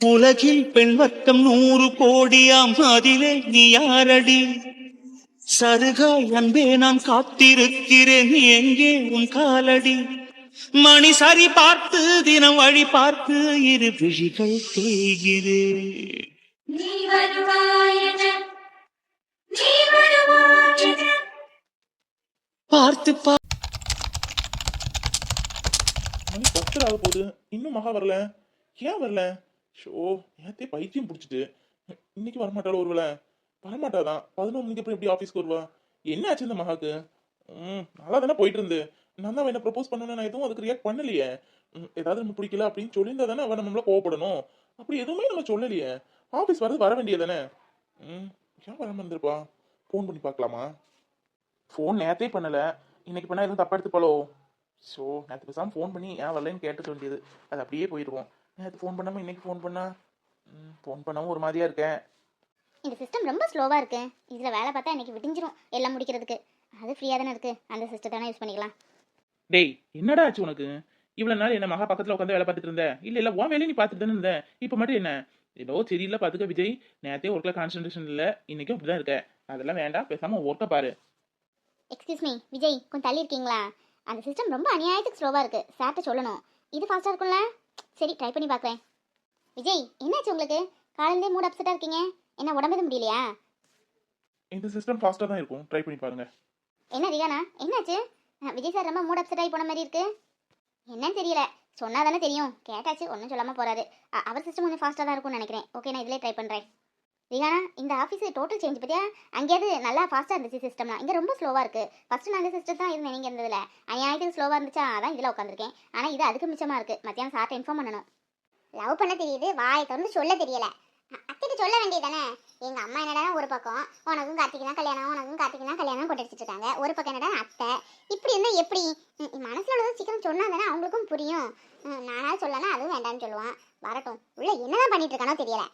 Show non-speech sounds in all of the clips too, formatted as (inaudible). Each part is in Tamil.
உலகில் பெண் வர்க்கம் நூறு கோடியாம் அதிலே நீ யாரடி? சருகாய் அன்பே நான் காத்திருக்கிறேன் நீ எங்கே உன் காலடி? மணி சரி பார்த்து தினம் வழி பார்த்து இரு விழிகள் தேய்கிறேன். பார்த்து பா மணி பத்தரை ஆக போகுது இன்னும் மகா வரல. ஏன் வரல? ஷோ நேத்தே பைத்தியம் பிடிச்சிட்டு. இன்னைக்கு வரமாட்டாளோ ஒருவேளை? வரமாட்டாதான். பதினோரு மணிக்கு அப்புறம் எப்படி ஆஃபீஸ்க்கு வருவா? என்ன ஆச்சு இந்த மகாக்கு? ம் நல்லா தானே போயிட்டு இருந்து நான் தான் என்ன ப்ரப்போஸ் பண்ணணும் நான் எதுவும் அதுக்கு ரியாக்ட் பண்ணலையே. ஏதாவது நம்ம பிடிக்கல அப்படின்னு சொல்லியிருந்தா தானே அவன் நம்மள கோவப்படணும். அப்படி எதுவுமே நம்ம சொல்லலையே. ஆஃபீஸ் வரது வர வேண்டியதானே ம் ஏன் வராமல் இருந்திருப்பா? ஃபோன் பண்ணி பார்க்கலாமா? ஃபோன் நேரத்தே பண்ணலை. இன்னைக்கு பண்ணால் எதுவும் தப்பா எடுத்துப்பாளோ? ஸோ நேற்று பேசாமல் ஃபோன் பண்ணி ஏன் வரலன்னு கேட்டுக்க வேண்டியது. அது அப்படியே போயிடுவோம் நேற்று ஃபோன் பண்ணாமல் இன்னைக்கு ஃபோன் பண்ணா? ஃபோன் பண்ணாமல் ஒரு மாதிரியா இருக்கேன். இந்த சிஸ்டம் ரொம்ப ஸ்லோவாக இருக்கு. இதில் வேலை பார்த்தா இன்னைக்கு விடிஞ்சிரும் எல்லாம் முடிக்கிறதுக்கு. அது ஃப்ரீயாக தானே இருக்குது அந்த சிஸ்டத்தை தானே யூஸ் பண்ணிக்கலாம். டேய் என்னடா ஆச்சு உனக்கு? இவ்வளோ நாள் என்ன மகா பக்கத்தில் உட்காந்து வேலை பார்த்துட்டு இருந்த இல்லை இல்லை உன் வேலையை நீ பார்த்துட்டு தானே இருந்த இப்போ மட்டும் என்ன? ஏதோ சரியில்லை பார்த்துக்க விஜய். நேற்றே ஒர்க்கில் கான்சன்ட்ரேஷன் இல்லை. இன்னைக்கும் அப்படி தான் இருக்க அதெல்லாம் வேண்டாம். பேசாமல் ஒர்க்கை பாரு. எக்ஸ்கியூஸ் மீ விஜய் கொஞ்சம் தள்ளி இருக்கீங்களா? அந்த சிஸ்டம் ரொம்ப அநியாயத்துக்கு ஸ்லோவாக இருக்குது சார்ட்ட சொல்லணும். இது ஃபாஸ்ட்டாக இருக்கும்ல? சரி ட்ரை பண்ணி பார்க்குறேன். விஜய் என்னாச்சு உங்களுக்கு? காலையிலே மூட் அப்செட்டாக இருக்கீங்க. என்ன உடம்பு எதுவும் முடியலையா? இந்த சிஸ்டம் ஃபாஸ்ட்டாக தான் இருக்கும். ட்ரை பண்ணி பாருங்க. என்ன ரிகானா என்னாச்சு? விஜய் சார் ரொம்ப மூட் அப்செட் ஆகி போன மாதிரி இருக்கு. என்னன்னு தெரியல. சொன்னா தானே தெரியும். கேட்டாச்சு ஒன்றும் சொல்லாமல் போறாரு. அவர் சிஸ்டம் கொஞ்சம் ஃபாஸ்ட்டாக தான் இருக்கும்னு நினைக்கிறேன். ஓகே நான் இதிலே ட்ரை பண்ணுறேன் ரிகானா இந்த ஆஃபீஸ் டோட்டல் சேஞ்ச் பற்றியா அங்கேயாவது நல்லா ஃபாஸ்ட்டாக இருந்துச்சு சிஸ்டம்லாம் இங்கே ரொம்ப ஸ்லோவாக இருக்குது ஃபஸ்ட்டு நாங்கள் சிஸ்டம் தான் இருந்தேன். நீங்கள் இருந்ததில்ல அநியாயத்துக்கு ஸ்லோவாக இருந்துச்சா? அதான் இதில் உட்காந்துருக்கேன் ஆனால் இது அதுக்கு மிச்சமாக இருக்குது மத்தியானம் சார்ட்ட இன்ஃபார்ம் பண்ணணும். லவ் பண்ண தெரியுது. வாயை திறந்து சொல்ல தெரியல. அத்திட்டு சொல்ல வேண்டியது தானே எங்கள் அம்மா என்னடா ஒரு பக்கம்? உனக்கும் கார்த்திக்கு தான் கல்யாணம். உனக்கும் கார்த்திக்கு தான் கல்யாணம் கொண்டு வச்சுட்டு இருக்காங்க. ஒரு பக்கம் என்னடா அத்தை? இப்படி இருந்தால் எப்படி? மனசில் உள்ளது சீக்கிரம் சொன்னா தானே அவங்களுக்கும் புரியும். நானாவது சொல்லலாம் சொல்லனா அதுவும் வேண்டாம்னு சொல்லுவான். வரட்டும். உள்ள என்னதான் பண்ணிட்டு இருக்கானோ தெரியல.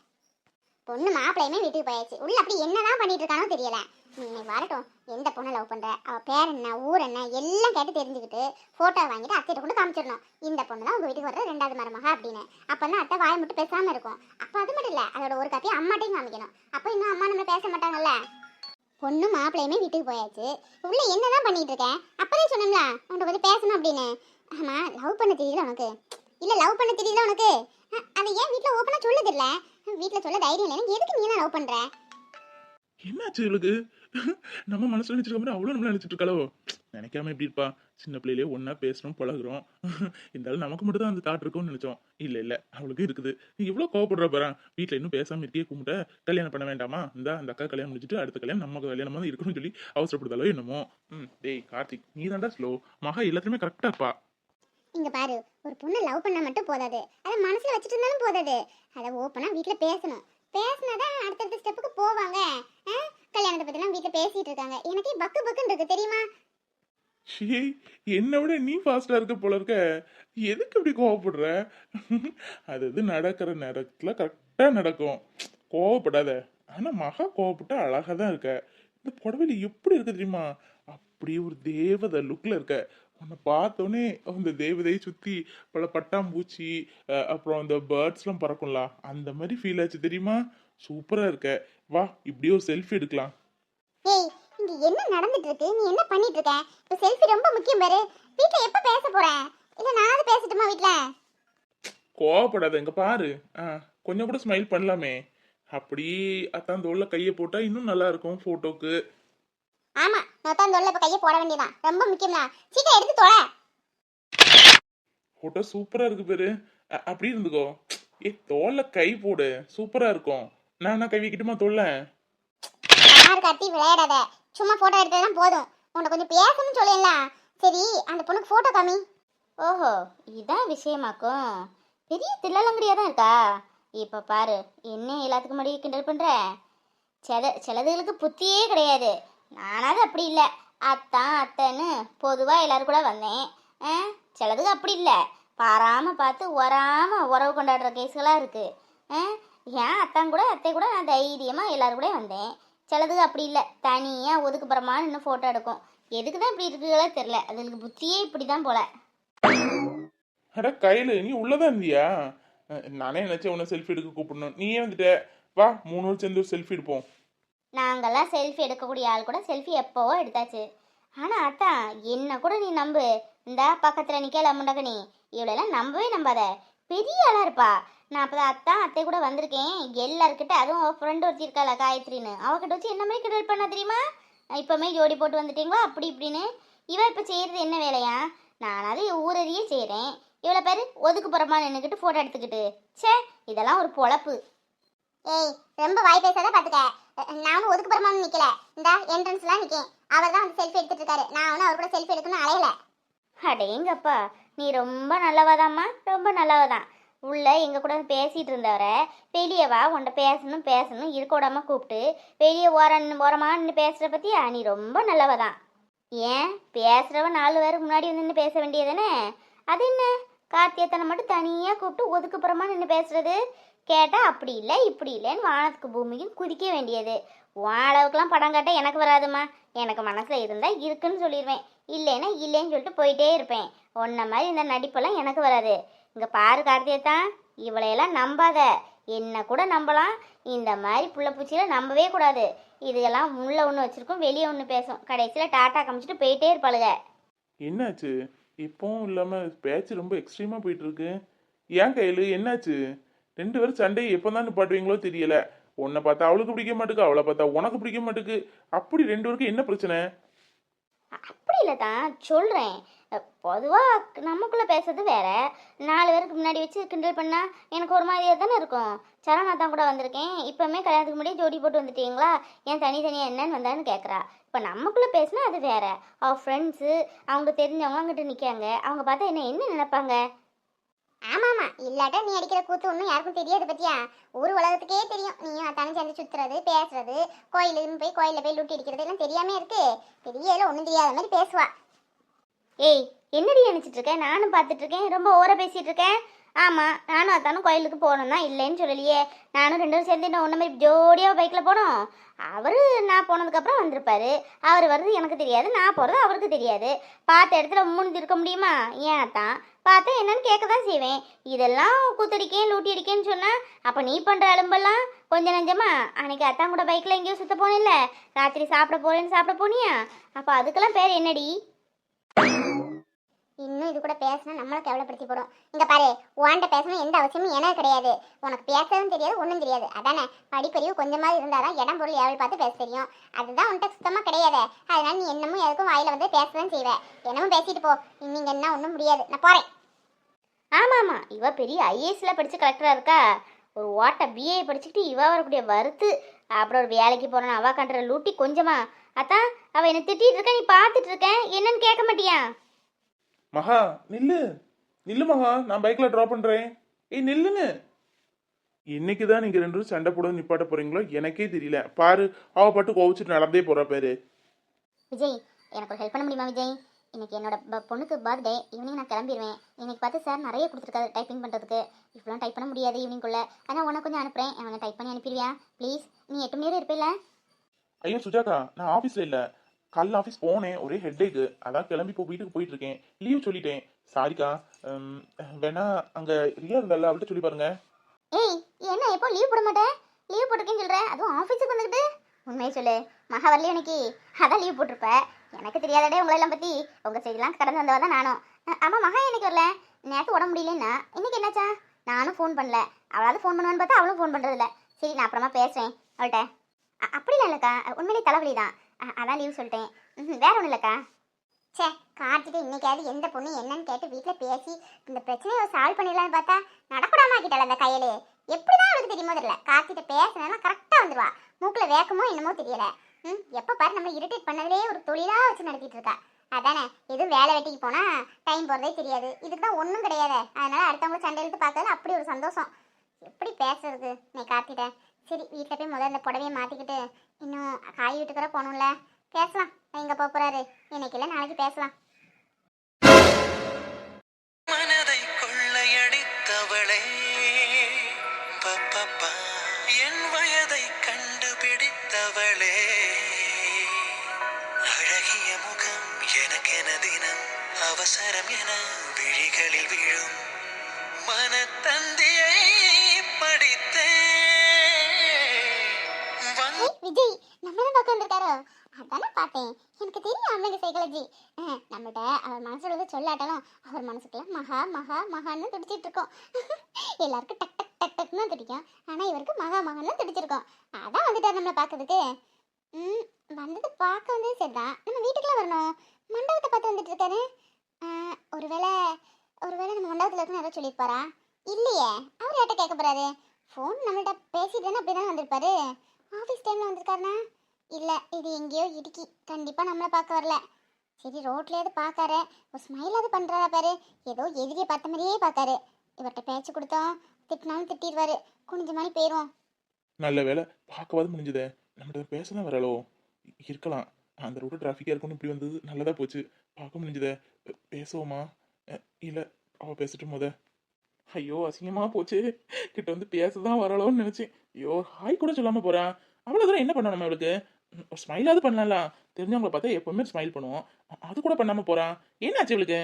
பொண்ணு மாப்பிள்ளையுமே வீட்டுக்கு போயாச்சு. உள்ள அப்படி என்னதான் பண்ணிட்டு இருக்கானோ தெரியல. ம், நீ வரட்டும். எந்த பொண்ணை லவ் பண்ற? அவ பேர் என்ன ஊர் என்ன எல்லாம் கேட்டு தெரிஞ்சுக்கிட்டு போட்டோ வாங்கிட்டு அத்தையிட்ட கொண்டு காமிச்சிடணும். இந்த பொண்ணு தான் உங்க வீட்டுக்கு வர ரெண்டாவது மருமக அப்படின்னு. அப்பதான் அத்தை வாயை மட்டும் பேசாம இருக்கும். அப்ப அது மட்டும் இல்ல அதோட ஒரு கத்தையும் அம்மாட்டையும் காமிக்கணும். அப்ப இன்னும் அம்மா நம்ம பேச மாட்டாங்கல்ல? பொண்ணு மாப்பிள்ளையுமே வீட்டுக்கு போயாச்சு. உள்ள என்னதான் பண்ணிட்டு இருக்கேன்? அப்பதே சொன்னோம்ல உன்கிட்ட கொஞ்சம் பேசணும் அப்படின்னு. ஆமா லவ் பண்ண தெரியல உனக்கு. இல்ல லவ் பண்ண தெரியல உனக்கு. அதை ஏன் வீட்டில் ஓப்பனா சொல்லுதில்ல தெரியல சொல்ல தைரியம் இல்லை எனக்கு எதுக்கு நீ தான் லவ் பண்ற? என்னாச்சு இவளுக்கு? நம்ம மனசுல நினைச்சிருக்க மாதிரி அவ்வளோ நம்மள நினைச்சிட்டு இருக்காளோ? நினைக்காம எப்படி இருப்பா? சின்ன பிள்ளையிலே ஒன்னா பேசணும் பழகுறோம். இருந்தாலும் நமக்கு மட்டும் தான் அந்த தாட் இருக்கும்னு நினைச்சோம். இல்ல இல்ல அவளுக்கு இருக்குது. நீ இவ்வளவு கோவப்படுற பாரா. வீட்டுல இன்னும் பேசாம இருக்கே கும்பிட்ட. கல்யாணம் பண்ண வேண்டாமா? இந்த அந்த அக்கா கல்யாணம் முடிச்சுட்டு அடுத்த கல்யாணம் நமக்கு கல்யாணமா தான் இருக்கணும்னு சொல்லி அவசரப்படுதாலோ என்னமோ? ம் டேய் கார்த்திக் நீ தான்டா ஸ்லோ மகா எல்லாத்துலயுமே கரெக்டா இருப்பா. இங்க பாரு ஒரு பொண்ணை லவ் பண்ணா மட்டும் போதாது. அதை மனசுல வச்சுட்டு இருந்தாலும் போதாது. அதை ஓப்பனா வீட்டுல பேசணும். பேசினாதான் அடுத்தடுத்த ஸ்டெப்புக்கு போவாங்க. ஆ? கல்யாணத்தை பத்திலாம் வீட்டுல பேசிட்டு இருக்காங்க. எனக்கே பக்கு பக்குன்னு இருக்கு தெரியுமா? ஷே என்னை விட நீ ஃபாஸ்டா இருக்க போல இருக்க. எதுக்கு இப்படி கோவப்படுற? அது அது நடக்கிற நேரத்துல கரெக்டா நடக்கும். கோவப்படாத. ஆனா மகா கோவப்பட்டா அழகா தான் இருக்க. இந்த புடவையில எப்படி இருக்கு தெரியுமா? அப்படி ஒரு தேவதை லுக்ல இருக்க. உன்னை பார்த்தோன்னே அந்த தேவதையை சுத்தி பல பட்டாம்பூச்சி அப்புறம் அந்த பேர்ட்ஸ்லாம் பறக்கும்ல அந்த மாதிரி ஃபீல் ஆச்சு. தெரியுமா? சூப்பரா இருக்க. வா இப்படியே ஒரு செல்ஃபி எடுக்கலாம். ஏய் இங்க என்ன நடந்துட்டு இருக்கு நீ என்ன பண்ணிட்டு இருக்க இப்ப செல்ஃபி ரொம்ப முக்கியம் பாரு. வீட்ல எப்ப பேச போறேன் இல்ல நானாவது பேசட்டுமா வீட்ல? கோவப்படாத இங்க பாரு. கொஞ்சம் கூட ஸ்மைல் பண்ணலாமே. அப்படி அத்தான் தோல்ல கையை போட்டா இன்னும் நல்லா இருக்கும் போட்டோக்கு ஆமா நான் தான் தொல்லை இப்ப கையை போட வேண்டியதான் ரொம்ப முக்கியம் தான் சீக்கிரம் எடுத்து தொலை போட்டோ சூப்பரா இருக்கு பேரு. அப்படி இருந்துக்கோ. ஏ தோல்ல கை போடு. சூப்பரா இருக்கும். நான் என்ன கை வைக்கட்டுமா தோல்ல? யார் கார்த்தி விளையாடாத. சும்மா போட்டோ எடுத்ததுதான் போதும். உன்னை கொஞ்சம் பேசணும்னு சொல்லிடல சரி அந்த பொண்ணுக்கு போட்டோ காமி. ஓஹோ இதான் விஷயமாக்கும் பெரிய தில்லலங்கடியா தான் இருக்கா? இப்ப பாரு என்ன எல்லாத்துக்கும் முன்னாடி கிண்டல் பண்ற? சில சிலதுகளுக்கு புத்தியே கிடையாது. நானாவது அப்படி இல்லை. அத்தான் அத்தைன்னு பொதுவாக எல்லாரும் கூட வந்தேன். ஆ சிலதுக்கு அப்படி இல்லை. பாராமல் பார்த்து வராம உறவு கொண்டாடுற கேஸ்களாக இருக்குது ஆ ஏன் அத்தான் கூட அத்தை கூட நான் தைரியமாக எல்லாரும் கூட வந்தேன். சிலதுக்கு அப்படி இல்லை. தனியாக ஒதுக்குப்புறமா இன்னும் ஃபோட்டோ எடுக்கும். எதுக்கு தான் இப்படி இருக்குங்களோ தெரில அதுக்கு புத்தியே இப்படி தான் போல. அட கையில நீ உள்ளதான் இருந்தியா? நானே நினச்சேன் உன்னை செல்ஃபி எடுக்க கூப்பிடணும். நீயே வந்துட்ட. வா மூணு வருஷம் சேர்ந்து ஒரு செல்ஃபி எடுப்போம். நாங்கள்லாம் செல்ஃபி எடுக்கக்கூடிய ஆள் கூட செல்ஃபி எப்போவோ எடுத்தாச்சு. ஆனால் அத்தான் என்ன கூட நீ நம்பு. இந்த பக்கத்தில் நிற்கல முண்டகனி. இவளெல்லாம் நம்பவே நம்பாத. பெரிய ஆளாக இருப்பா. நான் அப்போ அத்தான் அத்தை கூட வந்திருக்கேன். எல்லாருக்கிட்ட அதுவும் அவள் ஃப்ரெண்டு ஒருத்தி இருக்காள காயத்ரின்னு. அவகிட்ட வச்சு என்ன மாதிரி கிண்டல் பண்ண தெரியுமா? இப்போமே ஜோடி போட்டு வந்துட்டீங்களா? அப்படி இப்படின்னு. இவன் இப்போ செய்கிறது என்ன வேலையா? நானாவது ஊரறியே செய்கிறேன் இவ்வளோ பேர் ஒதுக்கு புறமா நின்றுக்கிட்டு ஃபோட்டோ எடுத்துக்கிட்டு. ச்சே இதெல்லாம் ஒரு பொழப்பு. ஏய் ரொம்ப வாய் பேசாத பாத்துக்க. நானும் ஒதுக்குப்புறமா நிக்கல. இந்த என்ட்ரன்ஸ்லாம் நிக்கேன். அவர் தான் வந்து செல்ஃபி எடுத்துட்டு இருக்காரு நான் ஒன்றும் அவர் கூட செல்ஃபி எடுக்கணும் அலையல அடேங்கப்பா நீ ரொம்ப நல்லவாதாம்மா? ரொம்ப நல்லவதான். உள்ள எங்க கூட பேசிட்டு இருந்தவரை வெளியே வா பேசணும் பேசணும் இருக்க விடாம கூப்பிட்டு வெளியே ஓர ஓரமா நின்று பேசுற பத்தியா? நீ ரொம்ப நல்லவதான். ஏன்? பேசுகிறவன் நாலு பேருக்கு முன்னாடி வந்து நின்று பேச வேண்டியதானே அது என்ன? கார்த்தியத்தனை மட்டும் தனியாக கூப்பிட்டு ஒதுக்குப்புறமா நின்று பேசுறது. கேட்டால் அப்படி இல்லை இப்படி இல்லைன்னு வானத்துக்கு பூமிக்கும் குதிக்க வேண்டியது. உன் அளவுக்குலாம் படம் காட்ட எனக்கு வராதுமா எனக்கு மனசில் இருந்தால் இருக்குன்னு சொல்லிடுவேன் இல்லைன்னா இல்லைன்னு சொல்லிட்டு போயிட்டே இருப்பேன். உன்ன மாதிரி இந்த நடிப்பெல்லாம் எனக்கு வராது. இங்கே பாரு கார்த்தியத்தான் இவளையெல்லாம் நம்பாத. என்ன கூட நம்பலாம். இந்த மாதிரி புள்ள பூச்சியில் நம்பவே கூடாது. இதெல்லாம் உள்ள ஒன்று வச்சுருக்கோம் வெளியே ஒன்று பேசும் கடைசியில் டாட்டா காமிச்சிட்டு போயிட்டே இருப்பாளுங்க என்னாச்சு? இப்போவும் இல்லாமல் பேச்சு ரொம்ப எக்ஸ்ட்ரீமாக போயிட்டுருக்கு. ஏன் கையில்? என்னாச்சு? ரெண்டு பேரும் சண்டை எப்போ தான் நிப்பாட்டுவீங்களோ தெரியல. உன்னை பார்த்தா அவளுக்கு பிடிக்க மாட்டேக்கு அவளை பார்த்தா உனக்கு பிடிக்க மாட்டேக்கு. அப்படி ரெண்டு பேருக்கும் என்ன பிரச்சனை? அப்படி இல்லை தான். சொல்கிறேன் பொதுவாக நமக்குள்ளே பேசுறது வேற. நாலு பேருக்கு முன்னாடி வச்சு கிண்டல் பண்ணால் எனக்கு ஒரு மாதிரியாக தானே இருக்கும். சரணா தான் கூட வந்திருக்கேன். இப்போவுமே கல்யாணத்துக்கு முன்னாடி ஜோடி போட்டு வந்துட்டீங்களா? ஏன் தனித்தனியாக என்னன்னு வந்தான்னு கேட்குறா இப்போ நமக்குள்ளே பேசினா அது வேற. அவள் ஃப்ரெண்ட்ஸு அவங்க தெரிஞ்சவங்க அங்கிட்ட நிற்காங்க அவங்க பார்த்தா என்ன என்ன நினைப்பாங்க? ஆமாமா. இல்லாட்டா நீ அடிக்கிற கூத்து ஒன்றும் யாருக்கும் தெரியாது பத்தியா? ஊர் உலகத்துக்கே தெரியும். நீயும் தனி சேர்ந்து சுத்துறது பேசுறது கோயிலுன்னு போய் கோயிலில் போய் லூட்டி அடிக்கிறது எல்லாம் தெரியாம இருக்கு. பெரிய ஒன்றும் தெரியாத மாதிரி பேசுவா. ஏய் என்னடி நினச்சிட்டு இருக்கேன் நானும் பார்த்துட்டு இருக்கேன். ரொம்ப ஓர பேசிகிட்டு இருக்கேன் ஆமாம் நானும் அத்தானும் கோயிலுக்கு போகணும் தான் இல்லைன்னு சொல்லலையே. நானும் ரெண்டு பேரும் சேர்ந்து இன்னும் ஒன்று மாதிரி ஜோடியாக பைக்கில் போனோம். அவர் நான் போனதுக்கப்புறம் வந்திருப்பாரு. அவர் வர்றது எனக்கு தெரியாது. நான் போகிறது அவருக்கு தெரியாது. பார்த்த இடத்துல மூணு இருக்க முடியுமா? ஏன் அத்தான்? பார்த்தா என்னன்னு கேட்க தான் செய்வேன். இதெல்லாம் கூத்தடிக்கேன் லூட்டி அடிக்கேன்னு சொன்னால் அப்போ நீ பண்ணுற அலும்பெல்லாம் கொஞ்சம் நஞ்சமா? அன்னைக்கு அத்தான் கூட பைக்கில் எங்கேயோ சுத்த போனில்ல ராத்திரி சாப்பிட போகிறேன்னு சாப்பிட போனியா? அப்போ அதுக்கெல்லாம் பேர் என்னடி? இன்னும் இது கூட பேசினா நம்மளை கேவலப்படுத்தி போடும்? இங்கே பாரு உன்கிட்ட பேசணும் எந்த அவசியமும் எனக்கு கிடையாது. உனக்கு பேசவும் தெரியாது ஒன்றும் தெரியாது. அதானே? படிப்பறிவு இருந்தால் தான் இடம் பொருள் எவ்வளோ பார்த்து பேச தெரியும். அதுதான் உன்கிட்ட சுத்தமாக கிடையாது. அதனால நீ என்னமும் எதுக்கும் வாயில் வந்து பேசதான் செய்வேன் என்னமும் பேசிட்டு போ. நீங்கள் என்ன ஒன்றும் முடியாது. நான் போறேன். ஆமாம். ஆமாம் இவ பெரிய ஐஏஎஸ்ல படித்து கலெக்டராக இருக்கா? ஒரு ஓட்டை பிஏ படிச்சுக்கிட்டு இவ வரக்கூடிய வருத்து. அப்புறம் ஒரு வேலைக்கு போறான் அவ கண்டுற லூட்டி கொஞ்சமா. அதான் அவ என்னை திட்டிட்டு இருக்க? நீ பார்த்துட்டு இருக்கேன் என்னன்னு கேட்க மாட்டியா? மகா நில்லு. நில்லு மகா நான் பைக்ல ட்ராப் பண்றேன். ஏய் நில்லுன்னு. இன்னைக்கு தான் நீங்க ரெண்டு பேரும் சண்டை போட நிப்பாட்ட போறீங்களோ? எனக்கே தெரியல. பாரு அவ பாட்டு கோவிச்சுட்டு நடந்தே போறா பேரு. விஜய் எனக்கு ஒரு ஹெல்ப் பண்ண முடியுமா விஜய்? இன்னைக்கு என்னோட பொண்ணுக்கு பர்த்டே ஈவினிங் நான் கிளம்பிடுவேன் இன்னைக்கு பார்த்து சார் நிறைய கொடுத்துருக்காரு டைப்பிங் பண்ணுறதுக்கு இவ்வளோ டைப் பண்ண முடியாது ஈவினிங்குள்ளே ஆனால் உனக்கு கொஞ்சம் அனுப்புகிறேன் அவனை டைப் பண்ணி அனுப்பிடுவியா? ப்ளீஸ் நீ எட்டு மணி வரை இருப்பில்ல? ஐயோ சுஜாதா நான் ஆஃபீஸில் இல்லை. காலைல ஆஃபீஸ் போனேன் ஒரே ஹெட்டேக்கு அதான் கிளம்பி இப்போ வீட்டுக்கு போயிட்டு இருக்கேன் லீவ் சொல்லிட்டேன். சாரிக்கா வேணா அங்கே ரியா இருந்தால அவள்கிட்ட சொல்லி பாருங்க. ஏய் என்ன எப்போ லீவ் போட மாட்டேன் லீவ் போட்டிருக்கேன்னு சொல்ற. அதுவும் ஆஃபீஸுக்கு வந்துக்கிட்டு? உண்மையை சொல்லு மகா வரல இன்னைக்கு அதான் லீவ் போட்டிருப்ப. எனக்கு தெரியாதடே உங்களெல்லாம் பற்றி உங்கள் செய்திலாம் கடந்து வந்தவ தான் நானும். ஆமா மகா இன்னைக்கு வரல? நேற்று உடம்பு முடியலன்னா இன்னைக்கு என்னாச்சா? நானும் ஃபோன் பண்ணல. அவளாவது ஃபோன் பண்ணுவான்னு பார்த்தா அவளும் ஃபோன் பண்ணுறதில்ல சரி நான் அப்புறமா பேசுறேன் அவள்கிட்ட அப்படி அப்படிலாம் இல்லைக்கா. உண்மையிலே தலைவலி தான். அதான் லீவ் சொல்லிட்டேன். ம் வேற ஒன்றும் இல்லைக்கா. சே கார்த்திகை இன்னைக்காவது எந்த பொண்ணு என்னன்னு கேட்டு வீட்டில் பேசி இந்த பிரச்சனையை சால்வ் பண்ணிடலாம்னு பார்த்தா நடக்கூடாம ஆக்கிட்டாள் அந்த எப்படி எப்படிதான் அவளுக்கு தெரியுமோ தெரியல. கார்த்திட்ட பேசினா கரெக்டாக வந்துடுவா மூக்கில் வேக்கமோ என்னமோ தெரியல. ம் எப்போ பாரு நம்ம இரிட்டேட் பண்ணதுலேயே ஒரு தொழிலாக வச்சு நடத்திட்டு இருக்கா. அதானே எதுவும் வேலை வெட்டிக்கு போனால் டைம் போகிறதே தெரியாது. இதுக்கு தான் ஒன்றும் கிடையாது. அதனால அடுத்தவங்க சண்டை எடுத்து பார்க்கறது அப்படி ஒரு சந்தோஷம். எப்படி பேசுறது நீ கார்த்திகிட்ட சரி வீட்டில் போய் முதல்ல இந்த புடவையை மாற்றிக்கிட்டு இன்னும் காய் வீட்டுக்கிற போகணும்ல. பேசலாம். எங்கே போக போகிறாரு இன்னைக்கு இல்லை நாளைக்கு பேசலாம். மனதை கொள்ளையடித்தவளே என் வயதை கண்டுபிடித்தவளே அழகிய முகம் எனக்கென தினம் அவசரம் என விழிகளில் விழும் மனத்தந்தியை படித்தேன். விஜய் நம்மளும் பார்க்க வந்திருக்காரோ? அதானே பார்த்தேன். எனக்கு தெரியும் அண்ணங்க சைக்காலஜி நம்மகிட்ட அவர் மனசுல சொல்லாட்டாலும். அவர் மனசுக்குள்ள மகா மகா மகான்னு துடிச்சிட்டு இருக்கோம். (laughs) எல்லாருக்கும் டக் டக் டக் டக்னு துடிக்கும். ஆனால் இவருக்கு மகா மகான்னு துடிச்சிருக்கோம். அதான் வந்துட்டார் நம்மளை பார்க்கறதுக்கு. ம் வந்தது பார்க்க வந்தது சரிதான். நம்ம வீட்டுக்குலாம் வரணும். மண்டபத்தை பார்த்து வந்துட்டு இருக்காரு. ஒருவேளை ஒருவேளை நம்ம மண்டபத்தில் இருக்குன்னு யாரோ சொல்லியிருப்பாரா இல்லையே. அவர் யார்கிட்ட கேட்க போகிறாரு ஃபோன் நம்மள்கிட்ட பேசிட்டு தானே அப்படி தானே வந்திருப்பாரு? ஆஃபீஸ் டைமில் வந்திருக்காருண்ணா. இல்லை இது எங்கேயோ இடுக்கி. கண்டிப்பாக நம்மளை பார்க்க வரல. சரி ரோட்லேயாவது பார்க்காரு ஒரு ஸ்மைலாவது பண்ணுறாரா பாரு. ஏதோ எதிரியை பார்த்த மாதிரியே பார்த்தாரு இவர்கிட்ட பேச்சு கொடுத்தோம் திட்டினாலும் திட்டிடுவாரு குனிஞ்ச மாதிரி போயிடும் நல்ல வேலை பார்க்கவாது முடிஞ்சதே. நம்மகிட்ட பேச தான் வரலோ இருக்கலாம். அந்த ரோடு டிராஃபிக்காக இருக்கும்னு இப்படி வந்தது நல்லதாக போச்சு. பார்க்க முடிஞ்சதே. பேசுவோமா? இல்லை அவள் பேசிட்டு முத. ஐயோ அசிங்கமாக போச்சு. கிட்ட வந்து பேச தான் வரலோன்னு நினச்சேன். ஐயோ ஹாய் கூட சொல்லாம போறான் அவ்வளோ தூரம் என்ன பண்ணணும் அவளுக்கு ஸ்மைலாவது பண்ணலாம்ல. தெரிஞ்சவங்கள பார்த்தா எப்பவுமே ஸ்மைல் பண்ணுவோம். அது கூட பண்ணாம போறான் என்னாச்சு இவளுக்கு?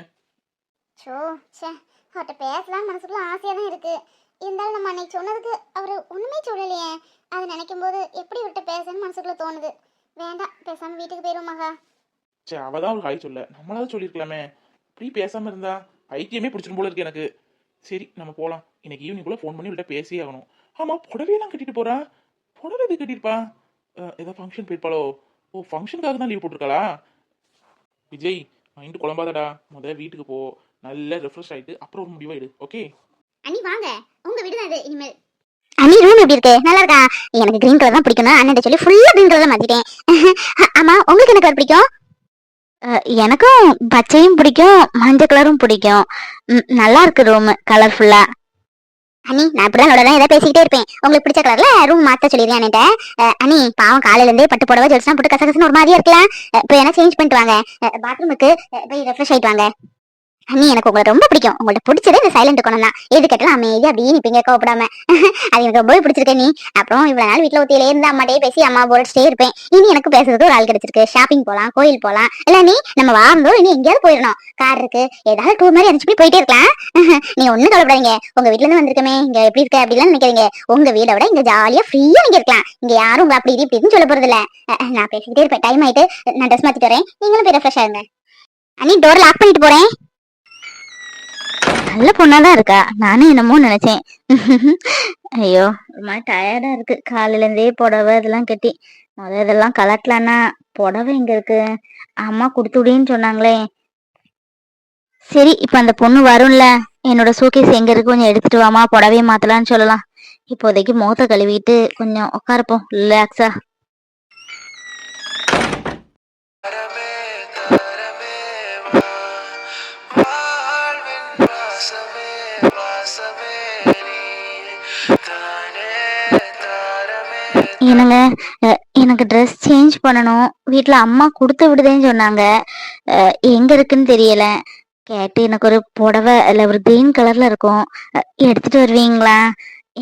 ஸோ சே அவர்கிட்ட பேசலாம் மனசுக்குள்ள ஆசையாக தான் இருக்குது இருந்தாலும் நம்ம அன்னைக்கு சொன்னதுக்கு அவர் ஒன்றுமே சொல்லலையே. அதை நினைக்கும் போது எப்படி இவர்கிட்ட பேசணும்னு மனசுக்குள்ள தோணுது. வேண்டாம் பேசாமல் வீட்டுக்கு போயிடுவோம் மகா. சே அவ தான் ஒரு ஹாய் சொல்ல. நம்மளாவது சொல்லியிருக்கலாமே. இப்படி பேசாம இருந்தா பைத்தியமே பிடிச்சிரும் போல இருக்கு எனக்கு. சரி நம்ம போலாம். இன்னைக்கு ஈவினிங் கூட ஃபோன் பண்ணி இவள்கிட்ட பேசியே ஆகணும். ஆமா புடவையெல்லாம் கட்டிட்டு போறா. புடவை எது கட்டியிருப்பா? ஏதோ ஃபங்க்ஷன் போயிருப்பாளோ. ஓ ஃபங்க்ஷனுக்காக தான் லீவ் போட்டிருக்காளா? விஜய் மைண்டு குழம்பாதடா. முத வீட்டுக்கு போ. நல்லா ரெஃப்ரெஷ் ஆயிட்டு அப்புறம் ஒரு முடிவாயிடு ஓகே அனி வாங்க. உங்க வீடு தான் இது இனிமேல். அண்ணி ரூம் எப்படி இருக்கு? நல்லா இருக்கா? எனக்கு கிரீன் கலர் தான் பிடிக்கும் அண்ணன் சொல்லி ஃபுல்லா கிரீன் கலர் மாத்திட்டேன். (laughs) ஆமா உங்களுக்கு என்ன கலர் பிடிக்கும்? எனக்கும் பச்சையும் பிடிக்கும் மஞ்சள் கலரும் பிடிக்கும். நல்லா இருக்கு ரூம் கலர்ஃபுல்லா அண்ணி நான் இப்படிதான் உடனே ஏதாவது பேசிக்கிட்டே இருப்பேன். உங்களுக்கு பிடிச்ச கலர்ல ரூம் மாத்த சொல்லிடுறேன் என்கிட்ட அண்ணி பாவம் காலையில இருந்தே பட்டு புடவை ஜெல்ஸ்லாம் போட்டு கசகசன்னு ஒரு மாதிரியா இருக்கலாம். இப்போ என்ன சேஞ்ச் பண்ணிட்டு வாங்க? பாத்ரூமுக்கு போய் ரெஃப்ரெஷ் ஆயிட்டு வாங்க. அண்ணி எனக்கு உங்களை ரொம்ப பிடிக்கும். உங்கள்ட்ட பிடிச்சதே இந்த சைலண்ட் குணம் தான் எது கேட்டாலும் அமைதியா அப்படியே நிப்பீங்க கோவப்படாம. (laughs) அது எனக்கு ரொம்பவே பிடிச்சிருக்கு நீ அப்புறம் இவ்வளவு நாள் வீட்டுல ஒத்தியிலே இருந்து அம்மாட்டே பேசி அம்மா போரடிச்சிட்டே இருப்பேன். இனி எனக்கு பேசுறதுக்கு ஒரு ஆள் கிடைச்சிருக்கு. ஷாப்பிங் போலாம் கோயில் போலாம். இல்ல நீ நம்ம வாரந்தோறும் இனி எங்கேயாவது போயிடணும். கார் இருக்கு. ஏதாவது டூர் மாதிரி அனுப்பிச்சு போயிட்டே இருக்கலாம். (laughs) நீங்க ஒண்ணும் கவலைப்படாதீங்க. உங்க வீட்ல இருந்து வந்திருக்கமே. இங்க எப்படி இருக்க அப்படிலாம் நினைக்கிறீங்க உங்க வீட விட இங்க ஜாலியா ஃப்ரீயா நீங்க இருக்கலாம். இங்க யாரும் உங்க அப்படி இது இப்படின்னு சொல்ல போறது இல்ல நான் பேசிக்கிட்டே இருப்பேன். டைம் ஆயிட்டு நான் ட்ரெஸ் மாத்திட்டு வரேன். நீங்களும் போய் ரெஃப்ரெஷ் ஆகுங்க. அண்ணி டோர் லாக் பண்ணிட்டு போறேன். நல்ல பொண்ணா தான் இருக்கா? நானும் என்னமோ நினைச்சேன். ஐயோ ஒரு மாதிரி டயர்டா இருக்கு. காலையில இருந்தே புடவை இதெல்லாம் கட்டி முத இதெல்லாம் கலட்டலான்னா புடவை எங்க இருக்கு? அம்மா கொடுத்துடின்னு சொன்னாங்களே. சரி இப்ப அந்த பொண்ணு வரும்ல. என்னோட சூக்கேஸ் எங்க இருக்கு? கொஞ்சம் எடுத்துட்டு வாமா புடவைய மாத்தலாம்னு சொல்லலாம். இப்போதைக்கு முகத்தை கழுவிட்டு கொஞ்சம் உட்காரப்போம். ரிலாக்ஸா என்னங்க எனக்கு ட்ரெஸ் சேஞ்ச் பண்ணணும். வீட்டில் அம்மா கொடுத்து விடுதேன்னு சொன்னாங்க. எங்கே இருக்குன்னு தெரியல. கேட்டு எனக்கு ஒரு புடவை இல்லை ஒரு க்ரீன் கலரில் இருக்கும். எடுத்துகிட்டு எடுத்துட்டு வருவீங்களா?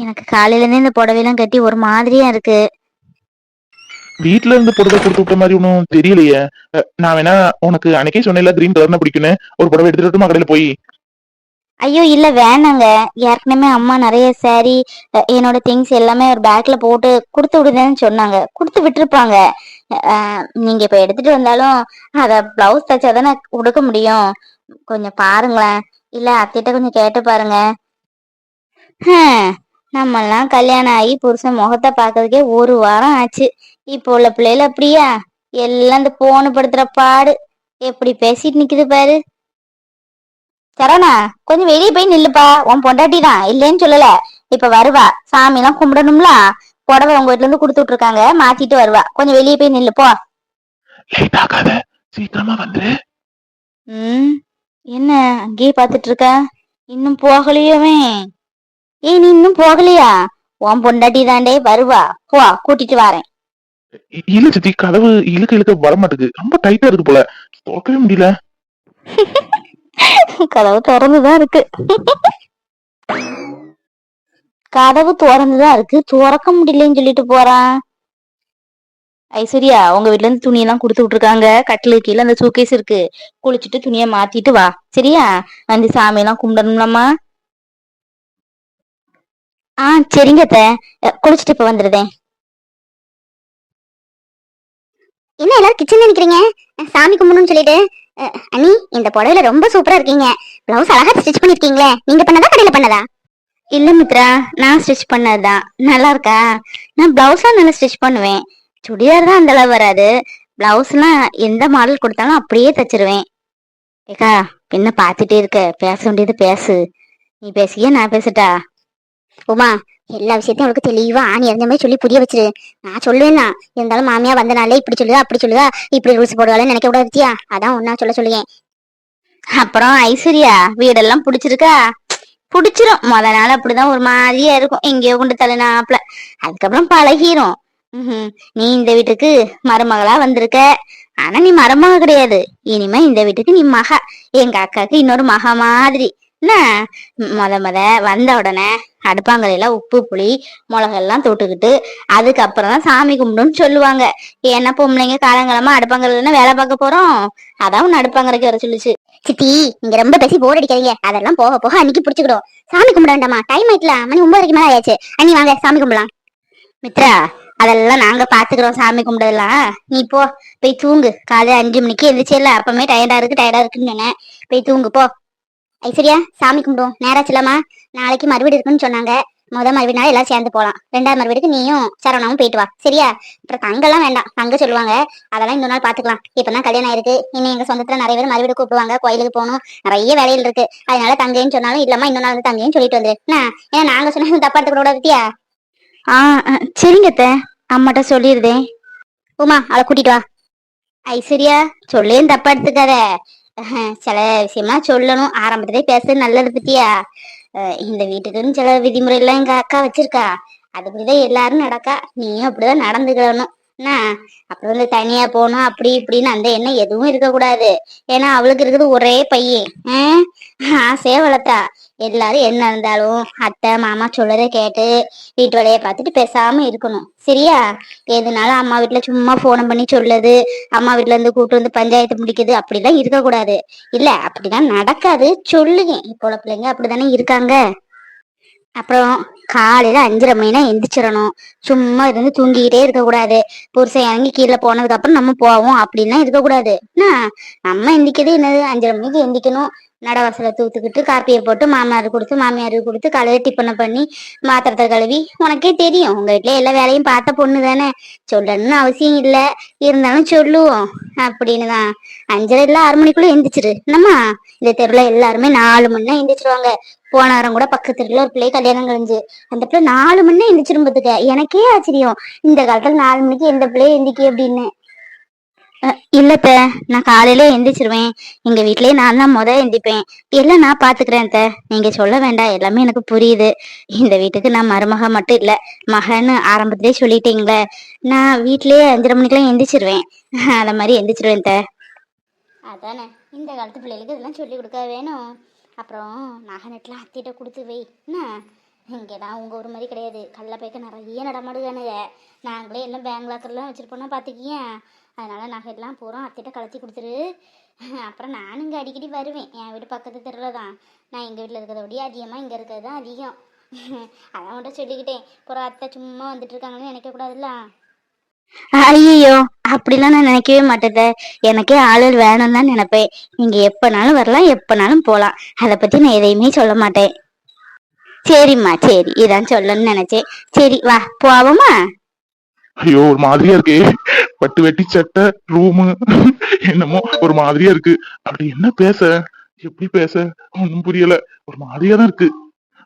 எனக்கு காலையிலேருந்து இந்த புடவையெல்லாம் கட்டி ஒரு மாதிரியா இருக்கு. வீட்ல இருந்து புடவை கொடுத்து விட்ட மாதிரி ஒன்றும் தெரியலையே. நான் வேணா உனக்கு அன்னைக்கே சொன்னேன்ல கிரீன் கலர்னா பிடிக்குன்னு ஒரு புடவை எடுத்துட்டு வரட்டுமா கடையில போய்? ஐயோ இல்ல வேணாங்க. ஏற்கனவே அம்மா நிறைய சாரி என்னோட திங்ஸ் எல்லாமே ஒரு பேக்ல போட்டு கொடுத்து விடுதேன்னு சொன்னாங்க. கொடுத்து விட்டுருப்பாங்க. நீங்கள் நீங்க இப்ப எடுத்துட்டு வந்தாலும் அத பிளவுஸ் தச்சாதானே கொடுக்க முடியும். கொஞ்சம் பாருங்களேன். இல்ல அத்திட்ட கொஞ்சம் கேட்டு பாருங்க. ஹம், நம்மெல்லாம் கல்யாணம் ஆகி புருஷன் முகத்தை பார்க்கறதுக்கே ஒரு வாரம் ஆச்சு. இப்போ உள்ள பிள்ளைல அப்படியா? எல்லாம் இந்த போன படுத்துற பாடு. எப்படி பேசிட்டு நிக்குது பாரு. சரணா கொஞ்சம் வெளியே போய் நில்லுப்பா. உன் பொண்டாட்டி தான் இல்லைன்னு சொல்லல. இப்ப வருவா. சாமி எல்லாம் கும்பிடணும்ல. புடவை உங்க வீட்ல இருந்து கொடுத்து விட்டுருக்காங்க. மாத்திட்டு வருவா. கொஞ்சம் வெளியே போய் நில்லு போ. லேட் ஆகாத சீக்கிரமா வந்துரு. ம். என்ன? அங்கேயே பாத்துட்டு இருக்க. இன்னும் போகலையோவே ஏய் நீ இன்னும் போகலையா? உன் பொண்டாட்டி தாண்டே வருவா. போ கூட்டிட்டு வரேன். இல்ல சித்தி. கதவு இழுக்க இழுக்க வர மாட்டேங்குது ரொம்ப டைட்டா இருக்கு போல. திறக்கவே முடியல. (laughs) கதவு திறந்துதான் இருக்கு. கதவு திறந்துதான் இருக்கு. திறக்க முடியலன்னு சொல்லிட்டு போறான். ஐஸ்வர்யா உங்க வீட்ல இருந்து துணியெல்லாம் கொடுத்து விட்டுருக்காங்க கட்டிலு கீழே அந்த சூக்கேஸ் இருக்கு. குளிச்சுட்டு துணியை மாத்திட்டு வா. சரியா? வந்து சாமியெல்லாம் கும்பிடணும்லம்மா. ஆ சரிங்க குளிச்சுட்டு இப்ப வந்துடுதேன் என்ன எல்லாரும் கிச்சன் நினைக்கிறீங்க சாமி கும்பிடணும்னு சொல்லிட்டு. அண்ணி இந்த புடவையில ரொம்ப சூப்பரா இருக்கீங்க. பிளவுஸ் அழகா ஸ்டிச் பண்ணிருக்கீங்களே. நீங்க பண்ணதா கடையில பண்ணதா? இல்ல மித்ரா நான் ஸ்டிச் பண்ணதுதான் நல்லா இருக்கா? நான் பிளவுஸ்லாம் நல்லா ஸ்டிச் பண்ணுவேன். சுடிதார் தான் அந்த அளவு வராது. பிளவுஸ்லாம் எந்த மாடல் கொடுத்தாலும் அப்படியே தச்சிருவேன். ஏக்கா பின்ன பார்த்துட்டே இருக்க. பேச வேண்டியது பேசு. நீ பேசியே நான் பேசட்டா? உமா எல்லா விஷயத்தையும் அவளுக்கு தெளிவா ஆணி அறிஞ்ச மாதிரி சொல்லி புரிய வச்சிரு. நான் சொல்லுவேன் தான் இருந்தாலும் மாமியா வந்தனாலே இப்படி சொல்லுதா அப்படி சொல்லுதா இப்படி ரூல்ஸ் போடுவாளன்னு நினைக்க கூடாது இருக்கியா அதான் ஒன்னா சொல்ல சொல்லுவேன். அப்புறம் ஐஸ்வர்யா வீடெல்லாம் பிடிச்சிருக்கா? பிடிச்சிரும். முத நாள் அப்படிதான் ஒரு மாதிரியா இருக்கும். எங்கேயோ கொண்டு தள்ளினாப்ல அதுக்கப்புறம் பழகிரும். ம்ஹும். நீ இந்த வீட்டுக்கு மருமகளா வந்திருக்க. ஆனா நீ மருமக கிடையாது. இனிமே இந்த வீட்டுக்கு நீ மக. எங்க அக்காக்கு இன்னொரு மகா மாதிரி. என்ன? முத முத வந்த உடனே அடுப்பாங்கரையில உப்பு புளி மிளகெல்லாம் தொட்டுக்கிட்டு அதுக்கப்புறம் தான் சாமி கும்பிடுன்னு சொல்லுவாங்க. ஏன்னா பொம்பளைங்க காலங்காலமா அடுப்பாங்கரையில வேலை பார்க்க போறோம். அதான் உன்னை அடுப்பாங்கரைக்கு வர சொல்லுச்சு. சித்தி நீங்க ரொம்ப பேசி போர் அடிக்காதீங்க. அதெல்லாம் போக போக அன்னைக்கு பிடிச்சிக்கிடும். சாமி கும்பிட வேண்டாமா? டைம் ஆயிட்டல. மணி ஒன்பது வரைக்கும் மேல ஆயாச்சு. அன்னி வாங்க சாமி கும்பிடலாம். மித்ரா அதெல்லாம் நாங்க பாத்துக்கிறோம் சாமி கும்பிடலாம் நீ போ. போய் தூங்கு. காலையில அஞ்சு மணிக்கு எந்திரிச்சல அப்பமே டயர்டா இருக்கு டயர்டா இருக்குன்னு சொன்னேன். போய் தூங்கு போ. ஐஸ்வர்யா சாமி கும்பிடுவோம். நேராச்சுலாமா நாளைக்கு மறுவீடு இருக்குன்னு சொன்னாங்க. முத மறுவீடு நாள் எல்லாம் சேர்ந்து போலாம். ரெண்டாவது மறுவீடுக்கு நீயும் சரவணாவும் போயிட்டு வா. சரியா? அப்புறம் தங்கெல்லாம் வேண்டாம். தங்க சொல்லுவாங்க. அதெல்லாம் இந்த நாள் பாத்துக்கலாம். இப்பதான் கல்யாணம் ஆயிருக்கு. இன்னும் எங்க சொந்தத்துல நிறைய பேர் மறுவீடு கூப்பிடுவாங்க. கோயிலுக்கு போகணும். நிறைய வேலைகள் இருக்கு. அதனால தங்கைன்னு சொன்னாலும் இல்லம்மா இன்னொரு நாள் தங்கைன்னு சொல்லிட்டு வந்துரு. என்ன? ஏன்னா நாங்க சொன்னா தப்பா எடுத்துக்க கூடாது பத்தியா ஆ சரிங்க அத்தை. அம்மாட்ட சொல்லிடுதேன் உமா அவளை கூட்டிட்டு வா. ஐஸ்வர்யா சொல்லேன் தப்பா எடுத்துக்காத. சில விஷயம்லாம் சொல்லணும். ஆரம்பத்திலே பேசுறது நல்லது பத்தியா? இந்த வீட்டுக்குன்னு சில விதிமுறை எல்லாம் எங்க அக்கா வச்சிருக்கா. அதுபடிதான் எல்லாரும் நடக்கா. நீயும் அப்படிதான் நடந்துக்கணும். என்ன? அப்புறம் வந்து தனியா போகணும் அப்படி இப்படின்னு அந்த எண்ணம் எதுவும் இருக்கக்கூடாது. ஏன்னா அவளுக்கு இருக்குது ஒரே பையன். ஆஹ், ஆசையா வளர்த்தா. எல்லாரும் என்ன இருந்தாலும் அத்தை மாமா சொல்லதை கேட்டு வீட்டு வேலையை பார்த்துட்டு பேசாம இருக்கணும். சரியா? எதுனாலும் அம்மா வீட்டுல சும்மா போன பண்ணி சொல்லுது அம்மா வீட்டுல இருந்து கூட்டு வந்து பஞ்சாயத்து முடிக்குது அப்படிலாம் இருக்கக்கூடாது. இல்ல அப்படிலாம் நடக்காது. சொல்லுங்க. இப்போ உள்ள பிள்ளைங்க அப்படிதானே இருக்காங்க. அப்புறம் காலையில அஞ்சரை மணினா எந்திரிச்சிடணும். சும்மா இருந்து தூங்கிக்கிட்டே இருக்கக்கூடாது. புருஷன் இறங்கி கீழே போனதுக்கு அப்புறம் நம்ம போவோம். அப்படின்லாம் இருக்கக்கூடாது. என்ன? நம்ம எந்திக்கிறது என்னது? அஞ்சரை மணிக்கு எந்திக்கணும் நடவாசல தூத்துக்கிட்டு காப்பியை போட்டு மாமனாருக்கு கொடுத்து மாமியாருக்கு கொடுத்து காலையில டிஃபனை பண்ணி மாத்திரத்தை கழுவி. உனக்கே தெரியும். உங்க வீட்டுல எல்லா வேலையும் பார்த்த பொண்ணு தானே. சொல்லணும்னு அவசியம் இல்லை. இருந்தாலும் சொல்லுவோம். அப்படின்னு தான். அஞ்சரை இல்ல ஆறு மணிக்குள்ள எந்திரிச்சிரு. என்னம்மா? இந்த தெருவுல எல்லாருமே நாலு மணி நேரம் எந்திரிச்சிருவாங்க. போன வாரம் கூட பக்கத்து தெருவில் ஒரு பிள்ளை கல்யாணம் கழிஞ்சு. அந்த பிள்ளை நாலு மணி நேரம் எந்திரிச்சிரும்பத்துக்க எனக்கே ஆச்சரியம். இந்த காலத்துல நாலு மணிக்கு எந்த பிள்ளைய எந்திக்கி அப்படின்னு. இல்லத்த நான் காலையில எந்திரிச்சிருவேன். எங்க வீட்லயே நான் தான் முத எந்திப்பேன். எல்லாம் நான் பாத்துக்கிறேன் அத்தை. நீங்க சொல்ல வேண்டாம் எல்லாமே எனக்கு புரியுது. இந்த வீட்டுக்கு நான் மருமக மட்டும் இல்ல மகன்னு ஆரம்பத்திலே சொல்லிட்டீங்களே. நான் வீட்லயே அஞ்சரை மணிக்கெல்லாம் எந்திரிச்சிருவேன். (laughs) அத மாதிரி எந்திரிச்சிருவேன் அத்தை. அதானே இந்த காலத்து பிள்ளைகளுக்கு இதெல்லாம் சொல்லி கொடுக்க வேணும். அப்புறம் நகை நெட்லாம் அத்திட்ட கொடுத்து வை. என்ன? இங்கேடா உங்க ஒரு மாதிரி கிடையாது. கல்ல பைக்க நிறைய நடமாடுதானுங்க நாங்களே எல்லாம் பேங்க் லாக்கர்லாம் வச்சிருப்போம்னா அதனால நகையெல்லாம் பூரா அத்திட்ட கலத்தி கொடுத்துரு. அப்புறம் நானும் இங்கே அடிக்கடி வருவேன். என் வீடு பக்கத்து தெருவில் தான். நான் எங்கள் வீட்டில் இருக்கிறத விட அதிகமாக இங்கே இருக்கிறது தான் அதிகம். அதான் மட்டும் சொல்லிக்கிட்டேன். அப்புறம் அத்தை சும்மா வந்துட்டு இருக்காங்கன்னு நினைக்கக்கூடாதுல்ல ஐயோ அப்படிலாம் நான் நினைக்கவே மாட்டேன் எனக்கே ஆளுகள் வேணும்னு தான் நினைப்பேன். நீங்க எப்பனாலும் வரலாம் எப்பனாலும் போலாம். அதை பத்தி நான் எதையுமே சொல்ல மாட்டேன். சரிம்மா சரி. இதான் சொல்லணும்னு நினைச்சேன். சரி வா போவோமா? ஐயோ ஒரு மாதிரியா இருக்கே. பட்டு வெட்டி சட்டை ரூமு என்னமோ ஒரு மாதிரியா இருக்கு. அப்படி என்ன பேச? எப்படி பேச? ஒன்னும் புரியல. ஒரு மாதிரியா தான் இருக்கு.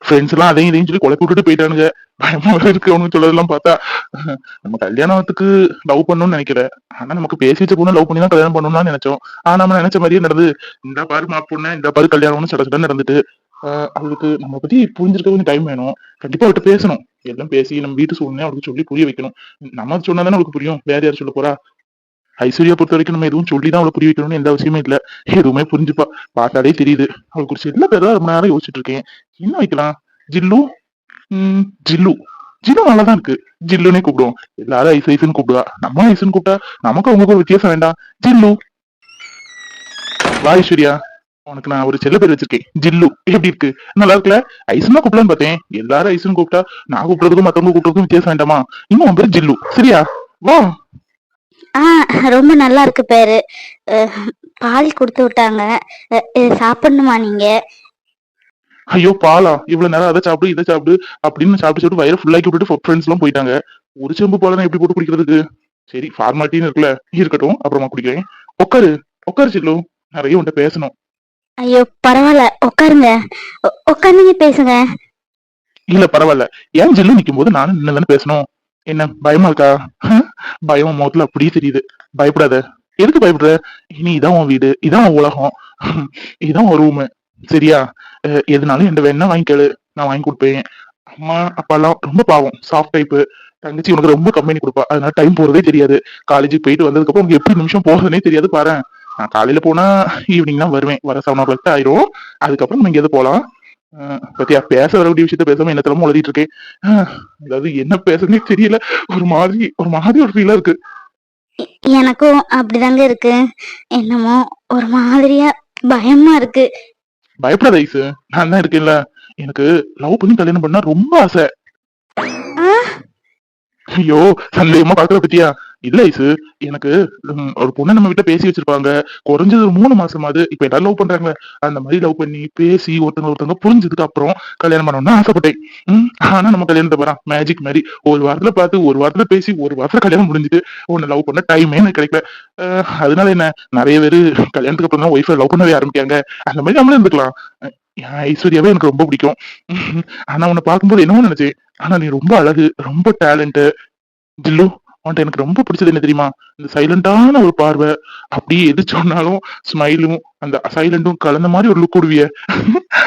ஃப்ரெண்ட்ஸ் எல்லாம் அதையும் இதையும் சொல்லி குழப்பி விட்டுட்டு போயிட்டானுங்க. பயமா இருக்கு அவனுக்கு சொல்லதெல்லாம் பார்த்தா. நம்ம கல்யாணத்துக்கு லவ் பண்ணணும்னு நினைக்கல. ஆனா நமக்கு பேசி வச்ச பொண்ணு லவ் பண்ணி தான் கல்யாணம் பண்ணணும்னு நினைச்சோம். ஆனா நம்ம நினைச்ச மாதிரியே நடந்து இந்த பாரு மாப்பொண்ணு இந்த பாரு கல்யாணம்னு சட சட நடந்துட்டு ஆஹ் அவளுக்கு நம்ம பத்தி புரிஞ்சிருக்க கொஞ்சம் டைம் வேணும். கண்டிப்பா அவட்ட பேசணும். எல்லாம் பேசி நம்ம வீட்டு சூழ்நிலை அவளுக்கு சொல்லி புரிய வைக்கணும். நம்ம சொன்னாதானே அவளுக்கு புரியும்? வேற யார் சொல்ல போறா? ஐஸ்வர்யா பொறுத்த வரைக்கும் நம்ம எதுவும் சொல்லி தான் அவளை புரிய வைக்கணும்னு எந்த அவசியமே இல்ல. எதுவுமே புரிஞ்சுப்பா. பார்த்தாலே தெரியுது. அவளுக்கு ஒரு சில பேர் ரொம்ப நேரம் யோசிச்சுட்டு இருக்கேன். என்ன வைக்கலாம்? ஜில்லு? உம் ஜில்லு. ஜில்லு நல்லா தான் இருக்கு. ஜில்லுனே கூப்பிடுவோம். எல்லாரும் ஐஸ் ஐஸ்னு கூப்பிடுவா. நம்ம ஐஸ்னு கூப்பிட்டா நமக்கு அவங்களுக்கு ஒரு வித்தியாசம் வேண்டாம். ஜில்லு. வா ஐஸ்வர்யா. உனக்கு நான் ஒரு செல்ல பேர் வச்சிருக்கேன். ஜில்லு. எப்படி இருக்கு? நல்லா இருக்குல்ல? ஐஸ்னா கூப்பிடலான்னு பார்த்தேன். எல்லாரும் ஐஸ்னு கூப்பிட்டா நான் கூப்பிடுறதுக்கும் மத்தவங்க கூப்பிடுறதுக்கும் வித்தியாசம் வேண்டாமா? இன்னும் உன் பேர் ஜில்லு. சரியா? வா. ரொம்ப நல்லா இருக்கு பேரு. பால் கொடுத்து விட்டாங்க. சாப்பிடணுமா நீங்க? ஐயோ பாலா. இவ்வளவு நேரம் அதை சாப்பிடு இதை சாப்பிடு அப்படின்னு சாப்பிட்டு சாப்பிட்டு வயிறு ஃபுல்லாக்கி விட்டுட்டு ஃப்ரெண்ட்ஸ் எல்லாம் போயிட்டாங்க. ஒரு செம்பு பாலை நான் எப்படி போட்டு குடிக்கிறதுக்கு? சரி ஃபார்மாலிட்டின்னு இருக்குல்ல. இருக்கட்டும் அப்புறமா குடிக்கிறேன். உட்காரு. உட்காரு சில்லு நிறைய உன்கிட்ட பேசணும். ஐயோ பரவாயில்ல. உட்காருங்க. உட்காந்துங்க உட்காருங்க பேசுங்க. இல்ல பரவாயில்ல. ஏன் ஜில்லு நிக்கும் போது நானும் நின்னு பேசணும்? என்ன பயமா இருக்கா? ஹம்? பயம் முகத்துல அப்படியே தெரியுது. பயப்படாத. எதுக்கு பயப்படுற? இனி இதான் உன் வீடு. இதான் உன் உலகம். இதான் உன் ரூமு சரியா? எதுனாலும் என்ன வேணா வாங்கிக்கேளு நான் வாங்கி கொடுப்பேன். அம்மா அப்பாலாம் ரொம்ப பாவம். சாஃப்ட் டைப்பு தங்கச்சி உனக்கு ரொம்ப கம்பெனி கொடுப்பா. அதனால டைம் போறதே தெரியாது. காலேஜுக்கு போயிட்டு வந்ததுக்கு அப்புறம் உனக்கு எப்படி நிமிஷம் போகுதுன்னே தெரியாது பாரு நான் காலையில போனா ஈவினிங் தான் வருவேன். வர செவன் ஓ கிளாக் தான் ஆயிரும். அதுக்கப்புறம் நம்ம எங்கேயாவது அஹ், பத்தியா பேச வர வேண்டிய விஷயத்த பேசாம என்னத்தெல்லாம் எழுதிட்டு இருக்கேன். அதாவது என்ன பேசுறதுனே தெரியல. ஒரு மாதிரி ஒரு மாதிரி ஒரு ஃபீலா இருக்கு. எனக்கும் அப்படிதாங்க இருக்கு. என்னமோ ஒரு மாதிரியா பயமா இருக்கு. பயப்படாத ஐசு. நான் தான் இருக்கேன்ல. எனக்கு லவ் பண்ணி கல்யாணம் பண்ணா ரொம்ப ஆசை. ஐயோ சந்தேகமா பாக்குற பத்தியா? இல்ல ஐசு எனக்கு ஒரு பொண்ணை நம்ம வீட்டுல பேசி வச்சிருப்பாங்க. குறைஞ்சது ஒரு மூணு மாசமாவது இப்ப எல்லாரும் லவ் பண்றாங்க. அந்த மாதிரி லவ் பண்ணி பேசி ஒருத்தங்க ஒருத்தங்க புரிஞ்சதுக்கு அப்புறம் கல்யாணம் பண்ணணும்னு ஆசைப்பட்டேன். ஆனா நம்ம கல்யாணத்தை வரா மேஜிக் மாதிரி. ஒரு வாரத்துல பார்த்து ஒரு வாரத்துல பேசி ஒரு வாரத்துல கல்யாணம் முடிஞ்சுட்டு உன்னை லவ் பண்ண டைமே எனக்கு கிடைக்கல. அதனால என்ன? நிறைய பேரு கல்யாணத்துக்கு அப்புறம் தான் ஒய்ஃபை லவ் பண்ணவே ஆரம்பிக்காங்க அந்த மாதிரி நம்மளும் இருந்துக்கலாம். ஐஸ்வர்யாவே எனக்கு ரொம்ப பிடிக்கும். ஆனா உன்னை பார்க்கும்போது என்னவோ நினைச்சேன். ஆனா நீ ரொம்ப அழகு ரொம்ப டேலண்ட் தில்லு அவன்கிட்ட எனக்கு ரொம்ப பிடிச்சது என்ன தெரியுமா? இந்த சைலண்டான ஒரு பார்வை. அப்படியே எது சொன்னாலும் ஸ்மைலும் அந்த சைலண்டும் கலந்த மாதிரி ஒரு லுக் விடுவிய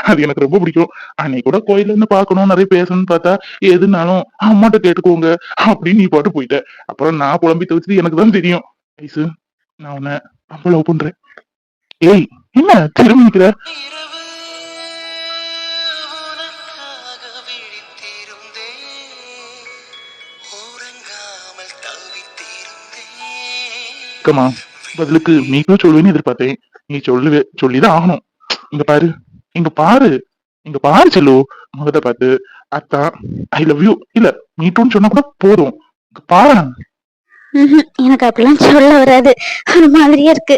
அது எனக்கு ரொம்ப பிடிக்கும். அன்னைக்கு கூட கோயில இருந்து பாக்கணும் நிறைய பேசணும்னு பார்த்தா எதுனாலும் அம்மாட்ட கேட்டுக்கோங்க அப்படின்னு நீ பாட்டு போயிட்ட. அப்புறம் நான் புலம்பி தவிச்சது எனக்கு தான் தெரியும். ஐசு நான் உன்னை ரொம்ப லவ் பண்றேன். ஏய் என்ன திரும்பி நிக்கிற? கமா பதிலுக்கு நீங்களும் சொல்லுவேன்னு எதிர்பார்த்தேன். நீ சொல்லுவே சொல்லிதான் ஆகணும். இங்க பாரு இங்க பாரு இங்க பாரு செல்லு. முகத்தை பார்த்து அத்தா ஐ லவ் யூ இல்ல மீட்டுன்னு சொன்னா கூட போதும். இங்க பாரு எனக்கு அப்படிலாம் சொல்ல வராது. ஒரு மாதிரியா இருக்கு.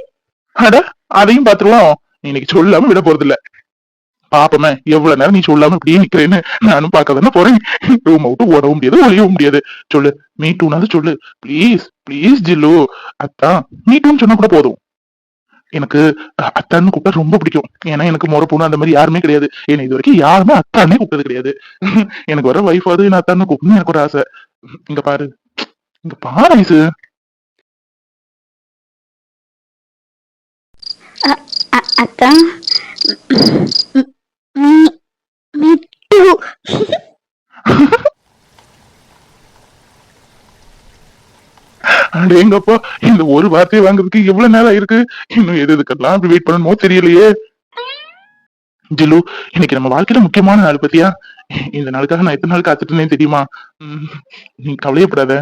அட அதையும் பாத்துருவோம் நீ இன்னைக்கு சொல்லாம விட போறது இல்ல பாப்பமே எவ்வளவு நேரம் நீ சொல்லாம இப்படியே நிக்கிறேன்னு நானும் பார்க்க தானே போறேன். ரூம் விட்டு ஓடவும் முடியாது ஒழியவும் முடியாது. சொல்லு மீட்டுனாவது சொல்லு. ப்ளீஸ் ப்ளீஸ் ஜில்லு. அத்தான் மீட்டுன்னு சொன்னா கூட போதும். எனக்கு அத்தான்னு கூப்பிட்டா ரொம்ப பிடிக்கும். ஏன்னா எனக்கு முறை பொண்ணு அந்த மாதிரி யாருமே கிடையாது. ஏன்னா இது வரைக்கும் யாருமே அத்தானே கூப்பிட்டது கிடையாது. எனக்கு வர ஒய்ஃப் அது நான் அத்தான்னு கூப்பிடணும் எனக்கு ஒரு ஆசை. இங்க பாரு. இங்க பாரு ஐசு. அக்கா ம், ம், மிட்டு அடேங்கப்பா இந்த ஒரு வார்த்தையை வாங்குறதுக்கு எவ்வளவு நேரம் இருக்கு இன்னும் எது எதுக்கெல்லாம் அப்படி வெயிட் பண்ணணுமோ தெரியலையே. ஜிலு இன்னைக்கு நம்ம வாழ்க்கையில முக்கியமான நாள் பத்தியா? இந்த நாளுக்காக நான் எத்தனை நாள் காத்துட்டேனே தெரியுமா? உம், நீ கவலையப்படாத.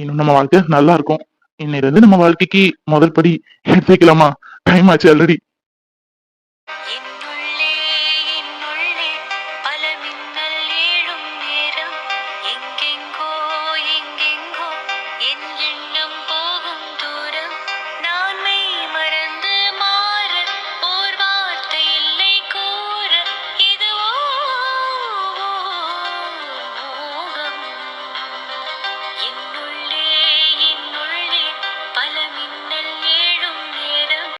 இன்னும் நம்ம வாழ்க்கை நல்லா இருக்கும். இன்னையில இருந்து நம்ம வாழ்க்கைக்கு முதல் படி எடுத்துக்கலாமா டைம் ஆச்சு ஆல்ரெடி